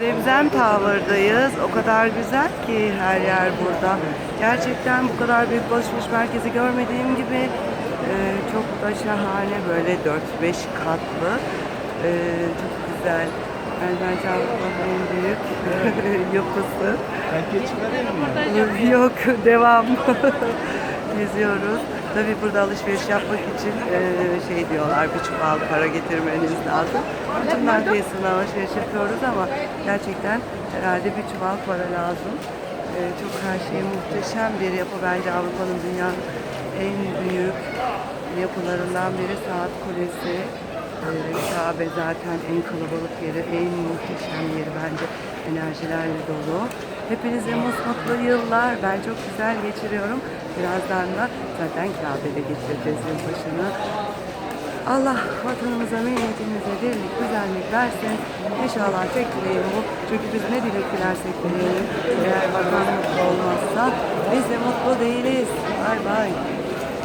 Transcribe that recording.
Zemzem Tower'dayız. O kadar güzel ki her yer burada. Gerçekten bu kadar büyük alışveriş merkezi görmediğim gibi e, çok da şahane böyle 4-5 katlı. E, çok güzel. Yani bence Avrupa'nın en büyük yapısı. Herkes çıkarıyor mu? Yok devam. Geziyoruz. Tabii burada alışveriş yapmak için e, şey diyorlar bir çuval para getirmeniz lazım. Bütün markasına alışveriş yapıyoruz ama gerçekten herhalde bir çuval para lazım. E, çok her şey muhteşem bir yapı. Bence Avrupa'nın dünyanın en büyük yapılarından biri Saat Kulesi. E, Kabe zaten en kalabalık yeri, en muhteşem yeri bence enerjilerle dolu. Hepinize mutlu yıllar. Ben çok güzel geçiriyorum. Birazdan da zaten Kabe'de geçireceğiz yılbaşını. Allah vatanımıza, milletimize birlik, güzellik versin. İnşallah tek dileğim bu. Çünkü biz ne dilek dilersek dileyelim. Eğer vatan mutlu olmazsa biz de mutlu değiliz.